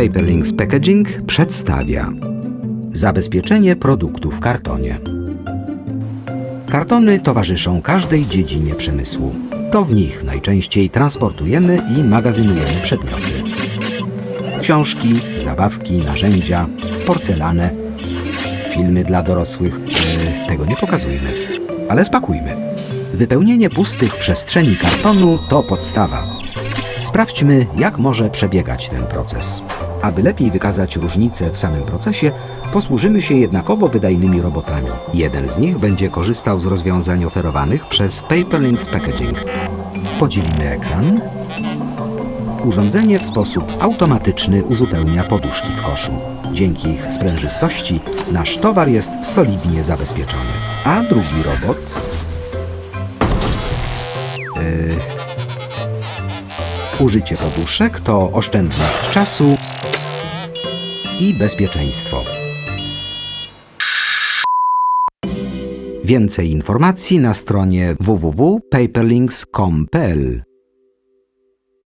Paperlinks Packaging przedstawia Zabezpieczenie produktów w kartonie. Kartony towarzyszą każdej dziedzinie przemysłu. To w nich najczęściej transportujemy i magazynujemy przedmioty. Książki, zabawki, narzędzia, porcelanę, filmy dla dorosłych. Tego nie pokazujmy, ale spakujmy. Wypełnienie pustych przestrzeni kartonu to podstawa. Sprawdźmy, jak może przebiegać ten proces. Aby lepiej wykazać różnice w samym procesie, posłużymy się jednakowo wydajnymi robotami. Jeden z nich będzie korzystał z rozwiązań oferowanych przez Paperlinks Packaging. Podzielimy ekran. Urządzenie w sposób automatyczny uzupełnia poduszki w koszu. Dzięki ich sprężystości nasz towar jest solidnie zabezpieczony. A drugi robot Użycie poduszek to oszczędność czasu i bezpieczeństwo. Więcej informacji na stronie www.paperlinks.com.pl